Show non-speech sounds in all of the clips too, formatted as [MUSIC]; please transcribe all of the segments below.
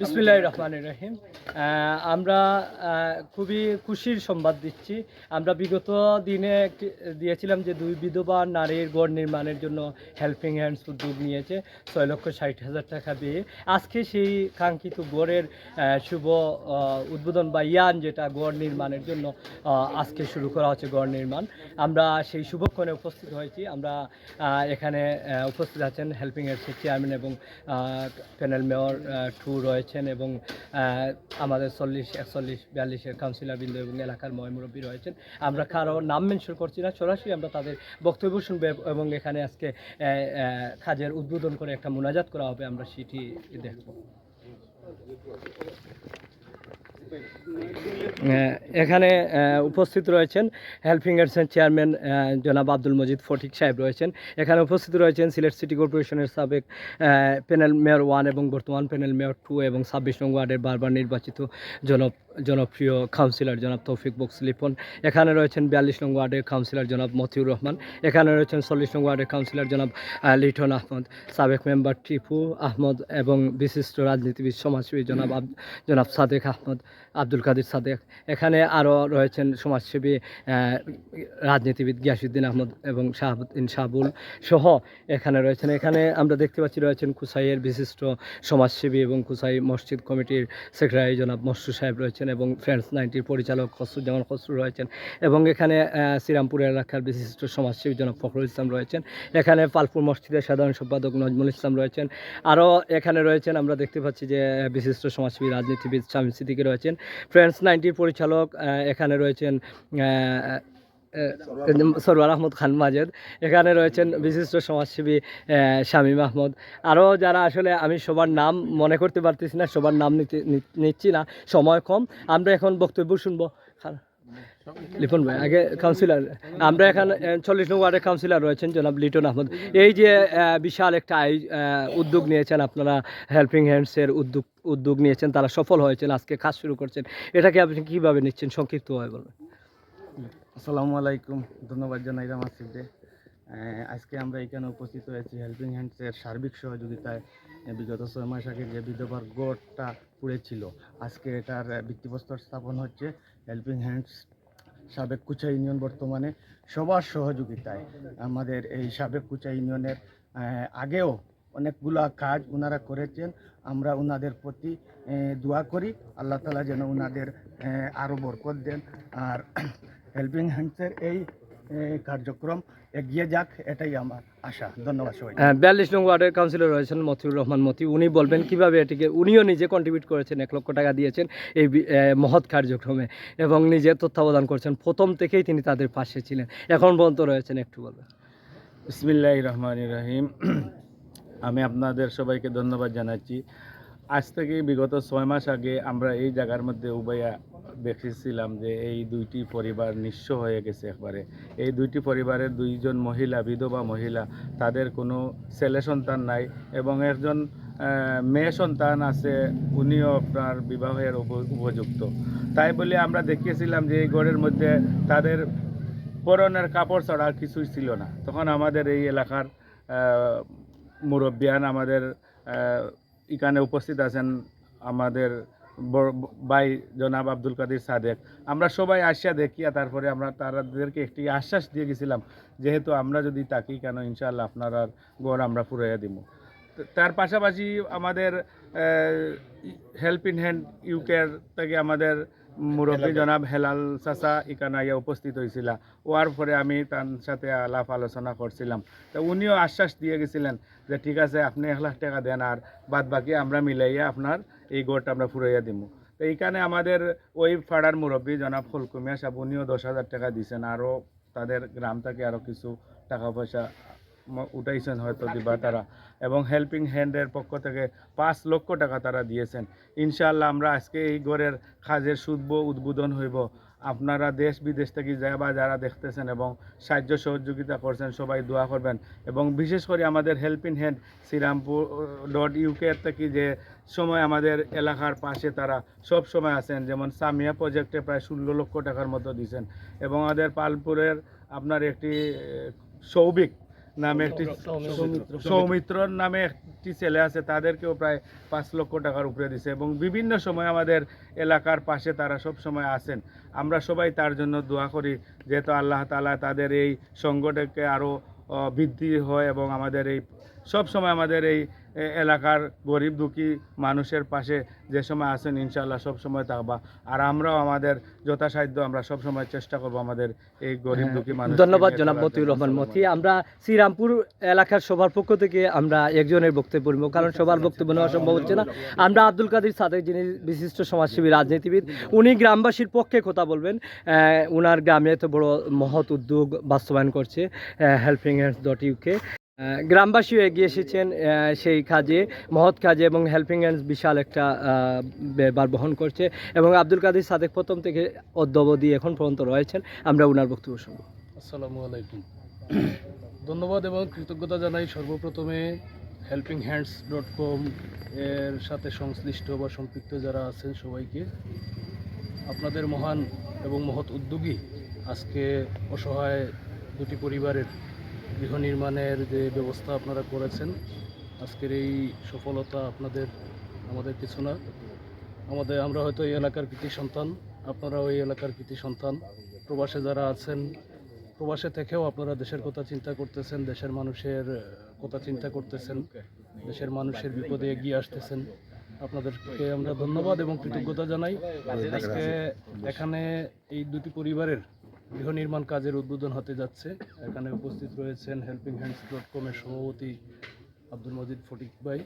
বিসমিল্লাহ রহমান রহিম। আমরা খুবই খুশির সংবাদ দিচ্ছি। আমরা বিগত দিনে দিয়েছিলাম যে দুই বিধবা নারীর গড় নির্মাণের জন্য হেল্পিং হ্যান্ডস উদ্যোগ নিয়েছে, ছয় লক্ষ ষাট হাজার টাকা দিয়ে। আজকে সেই কাঙ্ক্ষিত গড়ের শুভ উদ্বোধন বা ইয়ান যেটা গড় নির্মাণের জন্য আজকে শুরু করা হচ্ছে গড় নির্মাণ। আমরা সেই শুভক্ষণে উপস্থিত হয়েছি। আমরা এখানে উপস্থিত আছেন হেল্পিং হ্যান্ডসের চেয়ারম্যান এবং প্যানেল মেয়র টু রয়েছেন এবং আমাদের চল্লিশ, একচল্লিশ, বিয়াল্লিশের কাউন্সিলার বৃন্দ এবং এলাকার ময়মুরব্বী রয়েছেন। আমরা কারও নাম মেনশন করছি না, সরাসরি আমরা তাদের বক্তব্য শুনব এবং এখানে আজকে কাজের উদ্বোধন করে একটা মোনাজাত করা হবে, আমরা সেটি দেখব। এখানে উপস্থিত রয়েছেন হেল্পিং এডসের চেয়ারম্যান জনাব আব্দুল মজিদ ফটিক সাহেব রয়েছেন। এখানে উপস্থিত রয়েছেন সিলেট সিটি কর্পোরেশনের সাবেক প্যানেল মেয়র ওয়ান এবং বর্তমান প্যানেল মেয়র টু এবং ছাব্বিশ নং ওয়ার্ডের বারবার নির্বাচিত জন জনপ্রিয় কাউন্সিলর জনাব তৌফিক বক্স লিপন এখানে রয়েছেন বিয়াল্লিশ নং ওয়ার্ডের কাউন্সিলর জনাব মতিউর রহমান। এখানে রয়েছেন চল্লিশ নং ওয়ার্ডের কাউন্সিলর জনাব লিটন আহমদ। সাবেক মেম্বার টিপু আহমদ এবং বিশিষ্ট রাজনীতিবিদ, সমাজসেবী জনাব জনাব সাদেক আহমদ। আব্দুল কাদির সাদেক। এখানে আরও রয়েছেন সমাজসেবী রাজনীতিবিদ গিয়াসুদ্দিন আহমদ এবং শাহাবুদ্দিন শাহাবুল সহ এখানে রয়েছেন। এখানে আমরা দেখতে পাচ্ছি রয়েছেন কুসাইয়ের বিশিষ্ট সমাজসেবী এবং কুসাই মসজিদ কমিটির সেক্রেটারি জনাব মসরু সাহেব রয়েছেন এবং ফ্রেন্ডস নাইনটির পরিচালক খসরুজ্জামান খসরু রয়েছেন এবং এখানে শ্রীরামপুর এলাকার বিশিষ্ট সমাজসেবী জনাব ফখরুল ইসলাম রয়েছেন। এখানে পালপুর মসজিদের সাধারণ সম্পাদক নজমুল ইসলাম রয়েছেন। আরও এখানে রয়েছেন, আমরা দেখতে পাচ্ছি যে বিশিষ্ট সমাজসেবী, রাজনীতিবিদ স্বামী সিদ্দিকী রয়েছেন। ফ্রেন্ডস নাইনটির পরিচালক এখানে রয়েছেন সরওয়ার আহমদ খান মাজেদ। এখানে রয়েছেন বিশিষ্ট সমাজসেবী শামীম আহমদ। আরও যারা আসলে আমি সবার নাম মনে করতে পারতেছি না, সবার নাম নিতে নিচ্ছি না, সময় কম। আমরা এখন বক্তব্য শুনব। লিপন ভাই, আগে কাউন্সিলর আমরা এখানে চল্লিশ নং ওয়ার্ডের কাউন্সিলর রয়েছেন, জনাব লিটন আহমদ। এই যে বিশাল একটা উদ্যোগ নিয়েছেন আপনারা হেল্পিং হ্যান্ডসের উদ্যোগ উদ্যোগ নিয়েছেন, তারা সফল হয়েছেন, আজকে কাজ শুরু করছেন। এটাকে আপনি কীভাবে নিচ্ছেন, সংক্ষিপ্তভাবে বলবেন আসসালামু আলাইকুম, ধন্যবাদ জানাই রাম সিদ্ধে আজকে আমরা এখানে উপস্থিত হয়েছি হেল্পিং হ্যান্ডসের সার্বিক সহযোগিতায়। বিগত ছয় মাস আগে যে বিধবার গড়টা পুড়েছিল, আজকে এটার ভিত্তিপ্রস্তর স্থাপন হচ্ছে হেল্পিং হ্যান্ডস সাবেক কুচা ইউনিয়ন বর্তমানে সবার সহযোগিতায়। আমাদের এই সাবেক কুচা ইউনিয়নের আগেও অনেকগুলা কাজ ওনারা করেছেন। আমরা ওনাদের প্রতি দোয়া করি। আল্লাহ তালা যেন ওনাদের আরও বরকত দেন। আর [CLEARS THROAT] হেল্পিং হ্যান্ডসের এই কার্যক্রম এগিয়ে যাক এটাই আমার আশা। ধন্যবাদ সবাই বিয়াল্লিশ নং ওয়ার্ডের কাউন্সিলর রয়েছেন মতিউর রহমান মতি উনি বলবেন কীভাবে এটিকে উনিও নিজে কন্ট্রিবিউট করেছেন এক লক্ষ টাকা দিয়েছেন এই মহৎ কার্যক্রমে এবং নিজে তত্ত্বাবধান করছেন। প্রথম থেকেই তিনি তাদের পাশে ছিলেন। এখন পর্যন্ত রয়েছেন একটু বলবেন। বিসমিল্লাহ রহমান রহিম। আমি আপনাদের সবাইকে ধন্যবাদ জানাচ্ছি। আজ থেকে বিগত ছয় মাস আগে আমরা এই জায়গার মধ্যে উভয়া দেখেছিলাম যে এই দুইটি পরিবার নিঃস্ব হয়ে গেছে একবারে। এই দুইটি পরিবারের দুইজন মহিলা, বিধবা মহিলা, তাদের কোনো ছেলে সন্তান নাই এবং একজন মেয়ে সন্তান আছে, উনিও আপনার বিবাহের উপ- উপযুক্ত। তাই বলে আমরা দেখিয়েছিলাম যে এই ঘরের মধ্যে তাদের পরনের কাপড় ছাড়া কিছুই ছিল না। তখন আমাদের এই এলাকার মুরব্বিয়ান আমাদের এখানে উপস্থিত আছেন আমাদের ভাই জনাব আব্দুল কাদির সাদেক। আমরা সবাই আসিয়া দেখিয়া তারপরে আমরা তাদেরকে একটি আশ্বাস দিয়ে গেছিলাম, যেহেতু আমরা যদি তাকি কেন, ইনশাআল্লাহ আপনারা গড় আমরা পুরাইয়া দিব তার পাশাপাশি আমাদের হেল্প ইন হ্যান্ড ইউকের থেকে আমাদের মুরব্বী জনাব হেলাল চাচা এখানে আইয়া উপস্থিত হয়েছিল ওয়ার পরে আমি তার সাথে আলাপ আলোচনা করছিলাম। তো উনিও আশ্বাস দিয়ে গেছিলেন যে ঠিক আছে আপনি এক লাখ টাকা দেন আর বাদ বাকি আমরা মিলাইয়া আপনার এই গোড়টা আমরা ফুরাইয়া দিব তো এইখানে আমাদের ওই পাড়ার মুরব্বী জনাব ফুলকুমিয়া সাহেব উনিও দশ হাজার টাকা দিয়েছেন আরও তাদের গ্রাম থেকে আরও কিছু টাকা পয়সা উঠাইছেন হয়তো দিবা তারা। এবং হেল্পিং হ্যান্ডের পক্ষ থেকে পাঁচ লক্ষ টাকা তারা দিয়েছেন। ইনশাআল্লাহ আমরা আজকে এই ঘরের কাজের শুভ উদ্বোধন হইব। আপনারা দেশ বিদেশ থেকে যায় বা যারা দেখতেছেন এবং সাহায্য সহযোগিতা করছেন, সবাই দোয়া করবেন। এবং বিশেষ করে আমাদের helping hand Srirampur dot UK থেকে যে সময় আমাদের এলাকার পাশে তারা সব সময় আছেন, যেমন সামিয়া প্রজেক্টে প্রায় ষোলো লক্ষ টাকার মতো দিয়েছেন। এবং আমাদের পালপুরের আপনার একটি সৌভিক নামে একটি সৌমিত্রর নামে একটি ছেলে আছে তাদেরকেও প্রায় পাঁচ লক্ষ টাকার উপরে দিছে এবং বিভিন্ন সময় আমাদের এলাকার পাশে তারা সব সময় আসেন আমরা সবাই তার জন্য দোয়া করি যেহেতু আল্লাহ তালা তাদের এই সংগঠনকে আরও বৃদ্ধি হয় এবং আমাদের এই সব সময় আমাদের এই এলাকার গরিব দুঃখী মানুষের পাশে যে সময় আসেন ইনশাল্লাহ সব সময় থাকবা। আর আমরাও আমাদের যথাসাধ্য আমরা সব সময় চেষ্টা করব আমাদের এই গরিব দুঃখী মানুষ হ্যাঁ, ধন্যবাদ জনাব মতিউর রহমান মতি। আমরা শ্রীরামপুর এলাকার সবার পক্ষ থেকে আমরা একজনের বক্তব্য বলব কারণ সবার বক্তব্য নেওয়া সম্ভব হচ্ছে না। আমরা আব্দুল কাদির সাদেক যিনি বিশিষ্ট সমাজসেবী রাজনীতিবিদ উনি গ্রামবাসীর পক্ষে কথা বলবেন। উনার গ্রামে এত বড় মহৎ উদ্যোগ বাস্তবায়ন করছে হেল্পিং হ্যান্ডস ডট ইউকে গ্রামবাসীও এগিয়ে এসেছেন সেই কাজে, মহৎ কাজে এবং হেল্পিং হ্যান্ডস বিশাল একটা ব্যয়ভার বহন করছে এবং আব্দুল কাদির সাদেক প্রথম থেকে অদ্যবধি এখন পর্যন্ত রয়েছেন। আমরা উনার বক্তব্য শুনব। আসসালামু আলাইকুম। ধন্যবাদ এবং কৃতজ্ঞতা জানাই সর্বপ্রথমে হেল্পিং হ্যান্ডস ডট কম এর সাথে সংশ্লিষ্ট বা সম্পৃক্ত যারা আছেন সবাইকে। আপনাদের মহান এবং মহৎ উদ্যোগী আজকে অসহায় দুটি পরিবারের গৃহ নির্মাণের যে ব্যবস্থা আপনারা করেছেন, আজকের এই সফলতা আপনাদের, আমাদের কিছু না। আমাদের, আমরা হয়তো এই এলাকার কৃতি সন্তান, আপনারাও এই এলাকার কৃতি সন্তান। প্রবাসে যারা আছেন, প্রবাসে থেকেও আপনারা দেশের কথা চিন্তা করতেছেন, দেশের মানুষের কথা চিন্তা করতেছেন, দেশের মানুষের বিপদে এগিয়ে আসতেছেন। আপনাদেরকে আমরা ধন্যবাদ এবং কৃতজ্ঞতা জানাই। আজকে এখানে এই দুটি পরিবারের গৃহ নির্মাণ কাজের উদ্বোধন হতে যাচ্ছে। এখানে উপস্থিত রয়েছেন হেল্পিং হ্যান্ডস ডট কমের সভাপতি আব্দুল মজিদ ফটিক ভাই।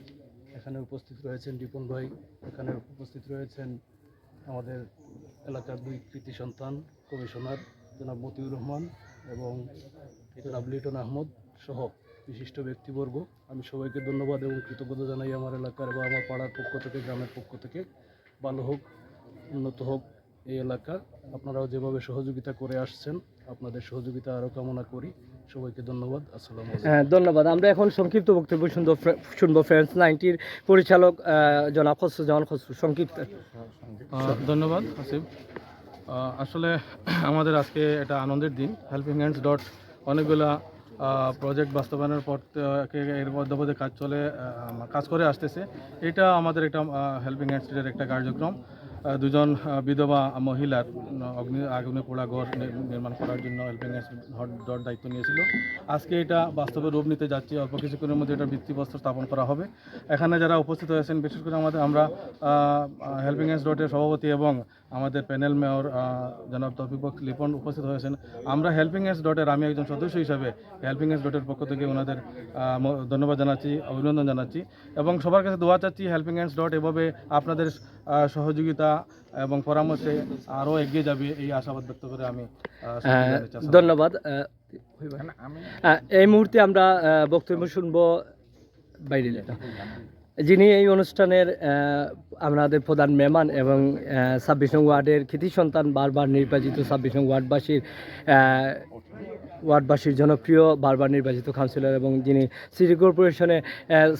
এখানে উপস্থিত রয়েছেন রিপন ভাই। এখানে উপস্থিত রয়েছেন আমাদের এলাকার দুই কৃতি সন্তান, কমিশনার জনাব মতিউর রহমান এবং জনাব লিটন আহমদ সহ বিশিষ্ট ব্যক্তিবর্গ। আমি সবাইকে ধন্যবাদ এবং কৃতজ্ঞতা জানাই আমার এলাকার বা আমার পাড়ার পক্ষ থেকে, গ্রামের পক্ষ থেকে। ভালো হোক, উন্নত হোক। এই এলাকা। আপনারাও যেভাবে সহযোগিতা করে আসছেন আপনাদের সহযোগিতা আরও কামনা করি। সবাইকে ধন্যবাদ। আসসালাম হ্যাঁ, ধন্যবাদ। আমরা এখন সংক্ষিপ্ত বক্তব্য শুনব শুনব ফ্রেন্ডস নাইনটির পরিচালক জনাব খসরু জামান খসরু। সংক্ষিপ্ত। ধন্যবাদ হাসিব আসলে আমাদের আজকে এটা আনন্দের দিন। হেল্পিং হ্যান্ডস ডট অনেকগুলা প্রজেক্ট বাস্তবায়নের পর থেকে এর মধ্যে কাজ চলে কাজ করে আসতেছে। এটা আমাদের একটা হেল্পিং হ্যান্ডসের একটা কার্যক্রম। দুজন বিধবা মহিলার অগ্নি, আগুনে পোড়া ঘর নির্মাণ করার জন্য হেল্পিং ডট দায়িত্ব নিয়েছিল। আজকে এটা বাস্তবে রূপ নিতে যাচ্ছি, অল্প কিছুক্ষণের মধ্যে এটা ভিত্তিপ্রস্তর স্থাপন করা হবে। এখানে যারা উপস্থিত হয়েছেন, বিশেষ করে আমাদের, আমরা হেল্পিং হ্যান্ডস ডটের সভাপতি এবং আমাদের প্যানেল মেয়র জনাব তফিক লিপন উপস্থিত হয়েছেন। আমরা হেল্পিং হ্যান্ডস ডটের আমি একজন সদস্য হিসাবে হেল্পিং হ্যান্ডস ডটের পক্ষ থেকে ওনাদের ধন্যবাদ জানাচ্ছি, অভিনন্দন জানাচ্ছি এবং সবার কাছে দোয়া চাচ্ছি হেল্পিং হ্যান্ডস ডট এভাবে আপনাদের সহযোগিতা এবং পরামর্শে আরও এগিয়ে যাবে এই আশাবাদ ব্যক্ত করে আমি চাচ্ছি। ধন্যবাদ এই মুহূর্তে আমরা বক্তব্য শুনব বাইরে যেটা। যিনি এই অনুষ্ঠানের আমাদের প্রধান মেহমান এবং ছাব্বিশ নং ওয়ার্ডের কৃতি সন্তান বারবার নির্বাচিত ছাব্বিশ নং ওয়ার্ডবাসীর ওয়ার্ডবাসীর জনপ্রিয় বারবার নির্বাচিত কাউন্সিলর এবং যিনি সিটি কর্পোরেশনে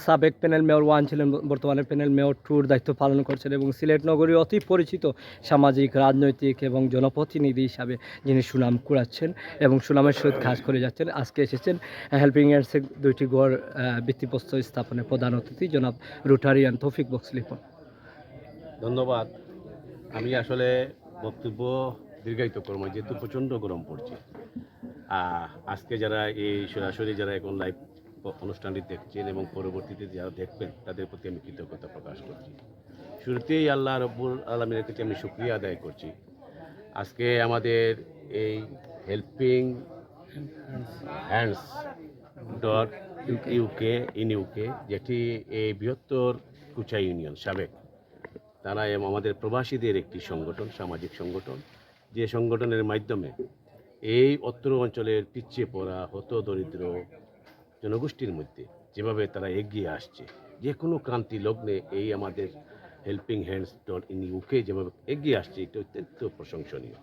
সাবেক প্যানেল মেয়র ওয়ান ছিলেন বর্তমানে প্যানেল মেয়র টুর দায়িত্ব পালন করছেন এবং সিলেট নগরী অতি পরিচিত সামাজিক রাজনৈতিক এবং জনপ্রতিনিধি হিসাবে যিনি সুনাম কুড়াচ্ছেন এবং সুনামের সহিত কাজ করে যাচ্ছেন আজকে এসেছেন হেল্পিং হ্যান্ডসের দুইটি গড় আহ, ভিত্তিপ্রস্তর স্থাপনে প্রধান অতিথি জনাব রুটারিয়ান তৌফিক বক্সলিপন ধন্যবাদ। আমি আসলে বক্তব্য দীর্ঘায়িত করব যেহেতু প্রচণ্ড গরম পড়ছে। আজকে যারা এই সরাসরি যারা এখন লাইভ অনুষ্ঠানটি দেখছেন এবং পরবর্তীতে যারা দেখবেন, তাদের প্রতি আমি কৃতজ্ঞতা প্রকাশ করছি। শুরুতেই আল্লাহ রব্বুল আলমীর কাছে আমি শুক্রিয়া আদায় করছি। আজকে আমাদের এই helping hands dot UK in UK যেটি এই বৃহত্তর কুচা ইউনিয়ন, সাবেক। তারা আমাদের প্রবাসীদের একটি সংগঠন, সামাজিক সংগঠন। যে সংগঠনের মাধ্যমে এই অত্র অঞ্চলের পিছিয়ে পড়া হত দরিদ্র জনগোষ্ঠীর মধ্যে যেভাবে তারা এগিয়ে আসছে, যে কোনো ক্রান্তি লগ্নে এই আমাদের helping hands dot in UK যেভাবে এগিয়ে আসছে, এটা অত্যন্ত প্রশংসনীয়।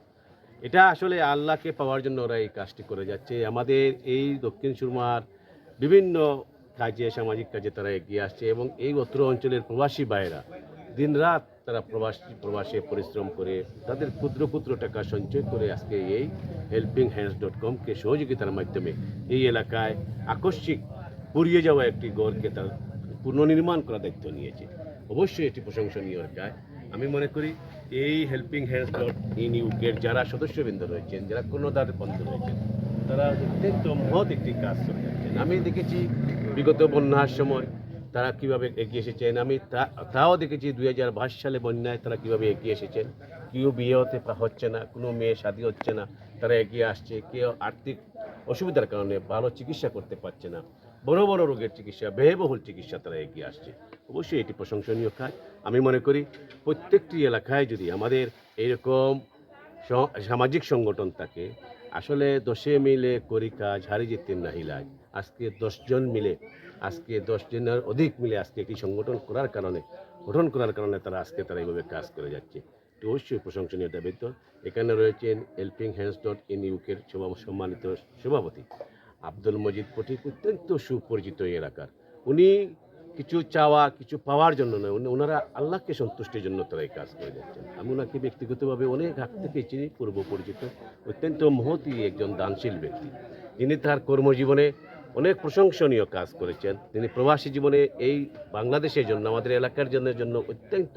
এটা আসলে আল্লাহকে পাওয়ার জন্য ওরা এই কাজটি করে যাচ্ছে। আমাদের এই দক্ষিণ সুরমার বিভিন্ন কাজে, সামাজিক কাজে তারা এগিয়ে আসছে এবং এই অত্র অঞ্চলের প্রবাসী ভাইয়েরা দিনরাত তারা প্রবাসী প্রবাসে পরিশ্রম করে তাদের ক্ষুদ্র ক্ষুদ্র টাকা সঞ্চয় করে আজকে এই হেল্পিং হ্যান্ডস ডট কমকে সহযোগিতার মাধ্যমে এই এলাকায় আকস্মিক পুড়িয়ে যাওয়া একটি গড়কে তার পুনর্নির্মাণ করার দায়িত্ব নিয়েছে। অবশ্যই এটি প্রশংসনীয় কাজ আমি মনে করি এই হেল্পিং হ্যান্ডস ডট ইন ইউকের যারা সদস্যবৃন্দ রয়েছেন, যারা কর্ণধার বন্ধু রয়েছেন, তারা অত্যন্ত মহৎ একটি কাজ করে যাচ্ছেন। আমি দেখেছি বিগত বন্যার সময় তারা কীভাবে এগিয়ে এসেছেন? আমি তাও দেখেছি দুই হাজার বাইশ সালে বন্যায় তারা কীভাবে এগিয়ে এসেছেন। কেউ বিয়ে হতে হচ্ছে না, কোনো মেয়ে শাদী হচ্ছে না, তারা এগিয়ে আসছে। কেউ আর্থিক অসুবিধার কারণে ভালো চিকিৎসা করতে পারছে না। বড় বড় রোগের চিকিৎসা, ব্যয়বহুল চিকিৎসা তারা এগিয়ে আসছে। অবশ্যই এটি প্রশংসনীয় কাজ। আমি মনে করি প্রত্যেকটি এলাকায় যদি আমাদের এইরকম স- সামাজিক সংগঠন থাকে, আসলে দশে মিলে করি কাজ, হারি যেতে নাহিলাজ আজকে দশজন মিলে, আজকে দশ জনের অধিক মিলে আজকে একটি সংগঠন করার কারণে, গঠন করার কারণে তারা আজকে তারা এইভাবে কাজ করে যাচ্ছে। তো অবশ্যই প্রশংসনীয় দাবিত্ব এখানে রয়েছেন হেল্পিং হ্যান্ডস ডট ইন ইউকের সম্মানিত সভাপতি আব্দুল মজিদ পঠিক অত্যন্ত সুপরিচিত এই এলাকার। উনি কিছু চাওয়া, কিছু পাওয়ার জন্য নয়, উনি ওনারা আল্লাহকে সন্তুষ্টির জন্য তারা এই কাজ করে যাচ্ছেন। আমি ওনাকে ব্যক্তিগতভাবে অনেক আগ থেকে চিনি পূর্ব পরিচিত অত্যন্ত মহতি একজন দানশীল ব্যক্তি। যিনি তার কর্মজীবনে অনেক প্রশংসনীয় কাজ করেছেন। তিনি প্রবাসী জীবনে এই বাংলাদেশের জন্য, আমাদের এলাকার জন্য জন্য অত্যন্ত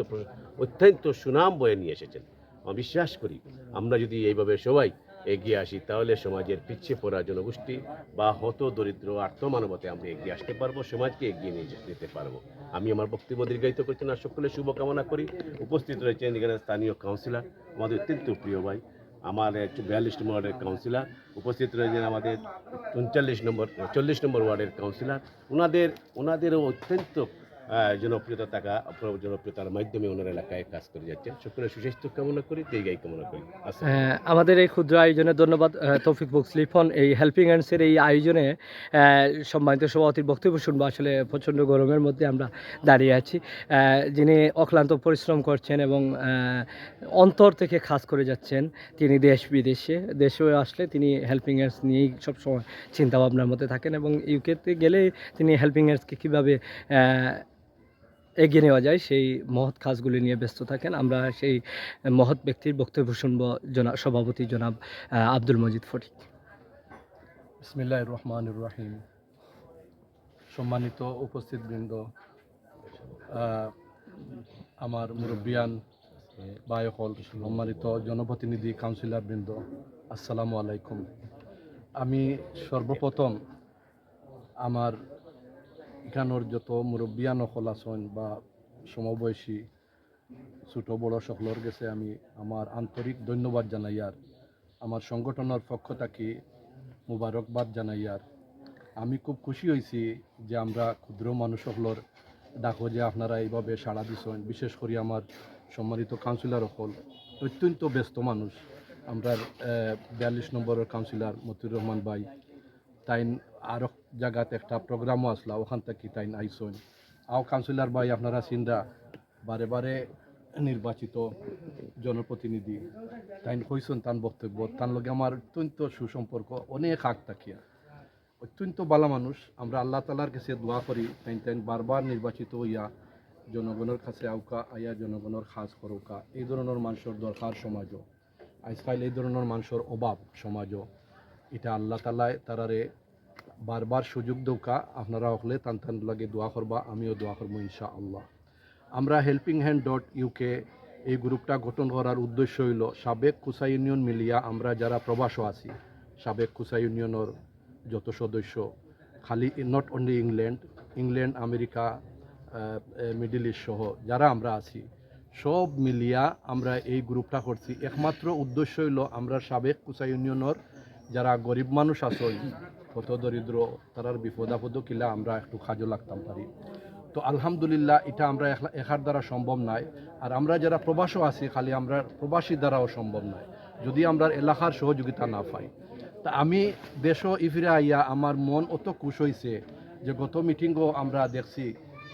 অত্যন্ত সুনাম বয়ে নিয়ে এসেছেন। আমি বিশ্বাস করি, আমরা যদি এইভাবে সবাই এগিয়ে আসি, তাহলে সমাজের পিছিয়ে পড়া জনগোষ্ঠী বা হত দরিদ্র আর্থমানবতে আমরা এগিয়ে আসতে পারব, সমাজকে এগিয়ে নিয়ে যেতে পারব। আমি আমার বক্তব্য দীর্ঘায়িত করছি না সকলে শুভকামনা করি। উপস্থিত রয়েছেন এখানে স্থানীয় কাউন্সিলর আমাদের অত্যন্ত প্রিয় ভাই আমার বিয়াল্লিশ নম্বর ওয়ার্ডের কাউন্সিলর উপস্থিত রয়েছেন আমাদের উনচল্লিশ নম্বর, চল্লিশ নম্বর ওয়ার্ডের কাউন্সিলার ওনাদের ওনাদেরও অত্যন্ত জনপ্রিয়তা থাকা জনপ্রিয়তার মাধ্যমে ওনার এলাকায় কাজ করে যাচ্ছেন। সকলের সুস্বাস্থ্য কামনা করি দীর্ঘায়ু কামনা করি। আহ, আমাদের এই ক্ষুদ্র আয়োজনে ধন্যবাদ তৌফিক বুকস লিফন। এই হেল্পিং হ্যান্ডসের এই আয়োজনে সম্মানিত সভাপতির বক্তব্য শুনব। আসলে প্রচণ্ড গরমের মধ্যে আমরা দাঁড়িয়ে আছি। যিনি অক্লান্ত পরিশ্রম করছেন এবং অন্তর থেকে কাজ করে যাচ্ছেন তিনি দেশ বিদেশে দেশে আসলে তিনি হেল্পিং হ্যান্ডস নিয়েই সবসময় চিন্তাভাবনার মধ্যে থাকেন এবং ইউকেতে গেলে তিনি হেল্পিং হ্যান্ডসকে কীভাবে এগিয়ে নেওয়া যায় সেই মহৎ কাজগুলি নিয়ে ব্যস্ত থাকেন। আমরা সেই মহৎ ব্যক্তির বক্তব্য শুনব জনাব সভাপতি জনাব আব্দুল মজিদ ফটিক। বিসমিল্লাহ রহমান রাহিম। সম্মানিত উপস্থিতবৃন্দ আহ, আমার মুরব্বিয়ান বায়কল সম্মানিত জনপ্রতিনিধি কাউন্সিলর বৃন্দ আসসালামু আলাইকুম। আমি সর্বপ্রথম আমার এখানোর যত মুরব্বিয়ান অকল আছেন বা সমবয়সী ছোট বড় সকলের গেছে আমি আমার আন্তরিক ধন্যবাদ জানাই আর আমার সংগঠনের পক্ষ থাকি মুবারকবাদ জানাই আর। আমি খুব খুশি হয়েছি যে আমরা ক্ষুদ্র মানুষ সকলের ডাকো যে আপনারা এইভাবে সাড়া দিছেন, বিশেষ করে আমার সম্মানিত কাউন্সিলর সকল। অত্যন্ত ব্যস্ত মানুষ। আমরা বিয়াল্লিশ নম্বরের কাউন্সিলর মতিউর রহমান ভাই। তাইন আরও জায়গাত একটা প্রোগ্রামও আসলা, ওখান থেকে তাইন আইসন আও কাউন্সিলর ভাই, আপনারা চিন্তা, বারে বারে নির্বাচিত জনপ্রতিনিধি তাইন কইসন তান বক্তব্য? তার লগে আমার অত্যন্ত সুসম্পর্ক, অনেক আগ থাকিয়া অত্যন্ত ভালো মানুষ, আমরা আল্লাহ তালার কাছে দোয়া করি তাইন তাইন বারবার নির্বাচিত হইয়া জনগণের কাছে আউকা আইয়া জনগণের খাস করৌকা। এই ধরনের মানুষের দরকার সমাজও। আজকাল এই ধরনের মানুষের অভাব সমাজও। এটা আল্লাহ তালায় তারারে বারবার সুযোগ দৌকা, আপনারা হলে তান তান লাগে দোয়া করবা, আমিও দোয়া করব ইনশা আল্লাহ আমরা হেল্পিং হ্যান্ড ডট ইউকে এই গ্রুপটা গঠন করার উদ্দেশ্য হইল, সাবেক কুসা ইউনিয়ন মিলিয়া আমরা যারা প্রবাসও আছি, সাবেক কুসা ইউনিয়নের যত সদস্য, খালি not only England England America middle east সহ যারা আমরা আছি, সব মিলিয়া আমরা এই গ্রুপটা করছি। একমাত্র উদ্দেশ্য হইল আমরা সাবেক কুসা ইউনিয়নের যারা গরিব মানুষ আছেন কত দরিদ্র, তারার বিপদ আপদ কিলা আমরা একটু কাজও লাগতাম পারি। তো আলহামদুলিল্লাহ, এটা আমরা একার দ্বারা সম্ভব নয় আর আমরা যারা প্রবাসও আছি, খালি আমরা প্রবাসী দ্বারাও সম্ভব নয় যদি আমরা এলাকার সহযোগিতা না পাই। তা আমি দেশও ইফিরে আইয়া আমার মন অত খুশ হয়েছে যে গত মিটিংও আমরা দেখছি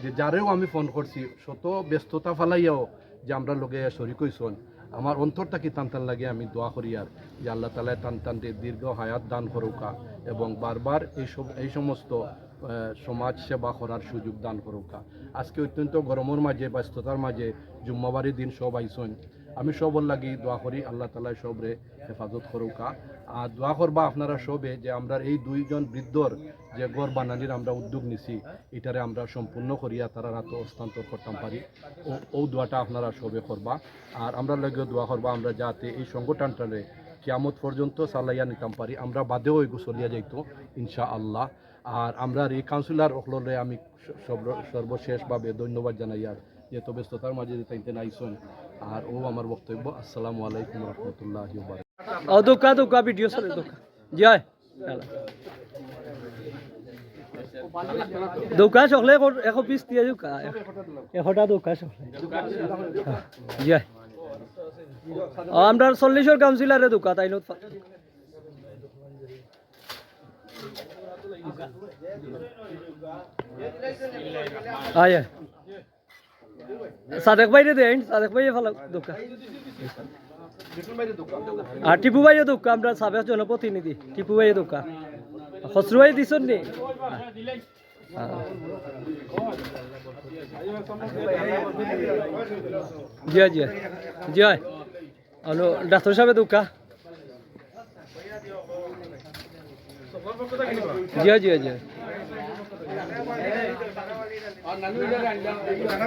যে যারেও আমি ফোন করছি, শত ব্যস্ততা ফালাইয়াও যে আমরা লগে শরিক হইছন। আমার অন্তরটাকে টান টান লাগে আমি দোয়া করি আর যে আল্লাহ তালায় টান টান দীর্ঘ হায়াত দান করুকা এবং বারবার এই সব এই সমস্ত সমাজ সেবা করার সুযোগ দান করুকা আজকে অত্যন্ত গরমের মাঝে, ব্যস্ততার মাঝে জুম্মাবারি দিন সব আইসন। আমি সবর লাগি, দোয়া করি, আল্লাহ তালা সবরে হেফাজত করুকা। আর দোয়া করবা আপনারা সবে যে আমরা এই দুইজন বৃদ্ধর যে গড় বানানির আমরা উদ্যোগ নিছি, এটারে আমরা সম্পূর্ণ করিয়া তারা রাত হস্তান্তর করতাম পারি। ও দোয়াটা আপনারা সবে করবা। আর আমরা লাগেও দোয়া করবা, আমরা যাতে এই সংগঠনটারে কিয়ামত পর্যন্ত চালাইয়া নিতাম পারি। আমরা বাদেও এগু চলিয়া যাইতো ইনশা আল্লাহ আর আমরা এই কাউন্সিলার অকলরে আমি সর্বশেষভাবে ধন্যবাদ জানাই আর যে তো ব্যস্ততার মাঝে তাইতে নাইছেন আর ও আমার বক্তব্য, আসসালামু আলাইকুম রহমতুল্লাহ ভিডিও চলে, দোকা। জয় দোকা দিয়ে দোকা তাই আয়। সাদেক ভাই রে দেন সাদেক ভাই ভালো দোকা। আর টিপু ভাইও দোকা, আমরা সাবেক জনপ্রতিনিধি, টিপু ভাইও দোকা। খসরু ভাই দিছন নি? জিয়া জিয়া জিয়া। ডাক্তার সাহেব দোকা। জিয়া জিয়া জিয়া। నన్ను